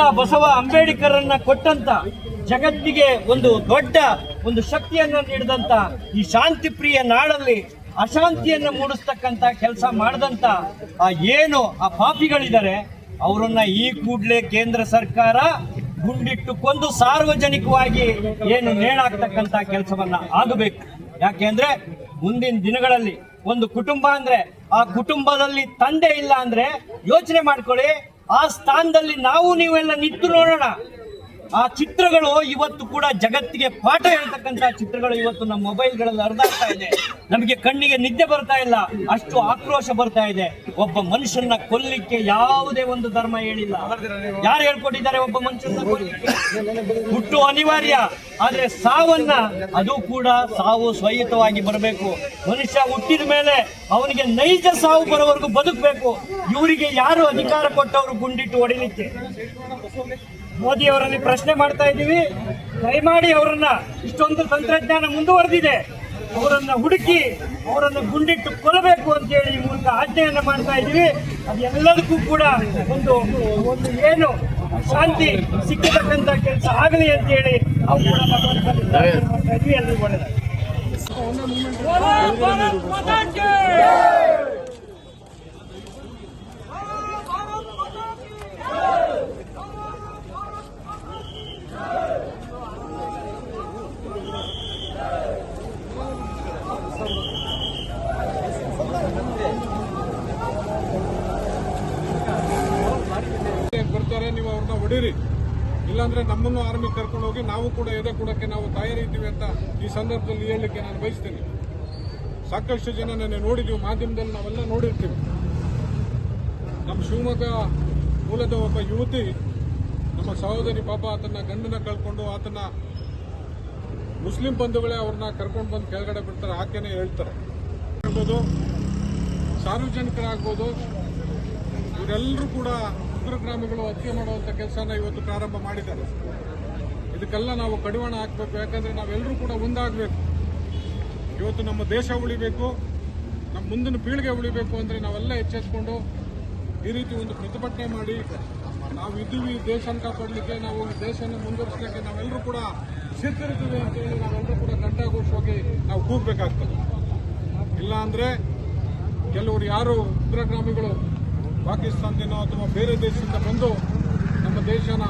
ಬಸವ ಅಂಬೇಡ್ಕರನ್ನ ಕೊಟ್ಟಂತ ಜಗತ್ತಿಗೆ ಒಂದು ದೊಡ್ಡ ಒಂದು ಶಕ್ತಿಯನ್ನ ನೀಡಿದಂತ ಈ ಶಾಂತಿ ಪ್ರಿಯ ನಾಡಲ್ಲಿ ಅಶಾಂತಿಯನ್ನ ಮೂಡಿಸ್ತಕ್ಕಂತ ಕೆಲಸ ಮಾಡದಂತ ಆ ಏನು ಆ ಪಾಪಿಗಳಿದ್ದಾರೆ, ಅವರನ್ನ ಈ ಕೂಡಲೇ ಕೇಂದ್ರ ಸರ್ಕಾರ ಗುಂಡಿಟ್ಟು ಕೊಂದು ಸಾರ್ವಜನಿಕವಾಗಿ ಏನು ನೇಣಾಕ್ತಕ್ಕಂತ ಕೆಲಸವನ್ನ ಆಗಬೇಕು. ಯಾಕೆಂದ್ರೆ ಮುಂದಿನ ದಿನಗಳಲ್ಲಿ ಒಂದು ಕುಟುಂಬ ಅಂದ್ರೆ ಆ ಕುಟುಂಬದಲ್ಲಿ ತಂದೆ ಇಲ್ಲ ಅಂದ್ರೆ ಯೋಚನೆ ಮಾಡ್ಕೊಳ್ಳಿ ಆ ಸ್ಥಾನದಲ್ಲಿ ನಾವು ನೀವೆಲ್ಲ ನಿಂತು ನೋಡೋಣ. ಆ ಚಿತ್ರಗಳು ಇವತ್ತು ಕೂಡ ಜಗತ್ತಿಗೆ ಪಾಠ ಹೇಳ್ತಕ್ಕಂತ ಚಿತ್ರಗಳು ಇವತ್ತು ನಮ್ಮ ಮೊಬೈಲ್ಗಳಲ್ಲಿ ಆಗ್ತಾ ಇದೆ. ನಮಗೆ ಕಣ್ಣಿಗೆ ನಿದ್ದೆ ಬರ್ತಾ ಇಲ್ಲ. ಅಷ್ಟು ಆಕ್ರೋಶ ಬರ್ತಾ ಇದೆ. ಒಬ್ಬ ಮನುಷ್ಯನ ಕೊಲ್ಲಿಕ್ಕೆ ಯಾವುದೇ ಒಂದು ಧರ್ಮ ಹೇಳಿಲ್ಲ. ಯಾರು ಹೇಳ್ಕೊಟ್ಟಿದ್ದಾರೆ ಒಬ್ಬ ಮನುಷ್ಯನ ಹುಟ್ಟು ಅನಿವಾರ್ಯ. ಆದ್ರೆ ಸಾವನ್ನ ಅದು ಕೂಡ ಸಾವು ಸ್ವಯುತವಾಗಿ ಬರಬೇಕು. ಮನುಷ್ಯ ಹುಟ್ಟಿದ ಮೇಲೆ ಅವನಿಗೆ ನೈಜ ಸಾವು ಬರೋವರೆಗೂ ಬದುಕಬೇಕು. ಇವರಿಗೆ ಯಾರು ಅಧಿಕಾರ ಕೊಟ್ಟವರು ಗುಂಡಿಟ್ಟು ಹೊಡಿಲಿಕ್ಕೆ? ಮೋದಿ ಅವರಲ್ಲಿ ಪ್ರಶ್ನೆ ಮಾಡ್ತಾ ಇದ್ದೀವಿ. ದಯಮಾಡಿ ಅವರನ್ನ ಇಷ್ಟೊಂದು ತಂತ್ರಜ್ಞಾನ ಮುಂದುವರೆದಿದೆ. ಅವರನ್ನ ಹುಡುಕಿ ಅವರನ್ನು ಗುಂಡಿಟ್ಟು ಕೊಲ್ಲಬೇಕು ಅಂತ ಹೇಳಿ ಈ ಮೂಲಕ ಆಜ್ಞೆಯನ್ನು ಮಾಡ್ತಾ ಇದ್ದೀವಿ. ಅದೆಲ್ಲದಕ್ಕೂ ಕೂಡ ಒಂದು ಒಂದು ಏನು ಶಾಂತಿ ಸಿಕ್ಕತಕ್ಕಂಥ ಕೆಲಸ ಆಗಲಿ ಅಂತ ಹೇಳಿ ಅವರು ಕೂಡ ಮಾಡ್ತಾ ಇದ್ವಿ. ಬರ್ತಾರೆ ನೀವು ಅವ್ರನ್ನ ಹೊಡೀರಿ ಇಲ್ಲಾಂದ್ರೆ ನಮ್ಮನ್ನು ಆರ್ಮಿ ಕರ್ಕೊಂಡು ಹೋಗಿ ನಾವು ಕೂಡ ಎದೆ ಕೂಡಕ್ಕೆ ನಾವು ತಯಾರಿದ್ದೀವಿ ಅಂತ ಈ ಸಂದರ್ಭದಲ್ಲಿ ಹೇಳಲಿಕ್ಕೆ ನಾನು ಬಯಸ್ತೇನೆ. ಸಾಕಷ್ಟು ಜನ ನೆನ್ನೆ ನೋಡಿದೀವಿ ಮಾಧ್ಯಮದಲ್ಲಿ ನಾವೆಲ್ಲ ನೋಡಿರ್ತೀವಿ. ನಮ್ಮ ಶಿವಮೊಗ್ಗ ಮೂಲದ ಒಬ್ಬ ಯುವತಿ, ನಮ್ಮ ಸಹೋದರಿ ಪಾಪ ಆತನ ಗಂಡನ ಕಳ್ಕೊಂಡು ಆತನ ಮುಸ್ಲಿಂ ಬಂಧುಗಳೇ ಅವ್ರನ್ನ ಕರ್ಕೊಂಡು ಬಂದು ಕೆಳಗಡೆ ಬಿಡ್ತಾರೆ, ಆಕೆನೇ ಹೇಳ್ತಾರೆ. ಸಾರ್ವಜನಿಕರಾಗ್ಬೋದು, ಇವರೆಲ್ಲರೂ ಕೂಡ ಉಗ್ರಗಾಮಿಗಳು ಹತ್ಯೆ ಮಾಡುವಂಥ ಕೆಲಸನ ಇವತ್ತು ಪ್ರಾರಂಭ ಮಾಡಿದ್ದಾರೆ. ಇದಕ್ಕೆಲ್ಲ ನಾವು ಕಡಿವಾಣ ಹಾಕಬೇಕು. ಯಾಕಂದ್ರೆ ನಾವೆಲ್ಲರೂ ಕೂಡ ಒಂದಾಗಬೇಕು. ಇವತ್ತು ನಮ್ಮ ದೇಶ ಉಳಿಬೇಕು. ನಮ್ಮ ಮುಂದಿನ ಪೀಳಿಗೆ ಉಳಿಬೇಕು ಅಂದ್ರೆ ನಾವೆಲ್ಲ ಎಚ್ಚೆತ್ಕೊಂಡು ಈ ರೀತಿ ಒಂದು ಪ್ರತಿಭಟನೆ ಮಾಡಿ ನಾವು ಇದ್ದೀವಿ, ದೇಶನ ಕಾಪಾಡಲಿಕ್ಕೆ, ನಾವು ದೇಶನ ಮುಂದುವರಿಸಲಿಕ್ಕೆ ನಾವೆಲ್ಲರೂ ಕೂಡ ಸಿದ್ಧರಿದ್ದೀವಿ ಅಂತ ಹೇಳಿ ನಾವೆಲ್ಲರೂ ಕೂಡ ಗಂಟಾಘೋಷವಾಗಿ ನಾವು ಕೂಗಬೇಕಾಗ್ತದೆ. ಇಲ್ಲ ಅಂದ್ರೆ ಕೆಲವರು ಯಾರು ಉಗ್ರಗಾಮಿಗಳು ಪಾಕಿಸ್ತಾನದಿಂದ ಅಥವಾ ಬೇರೆ ದೇಶದಿಂದ ಬಂದು ನಮ್ಮ ದೇಶನ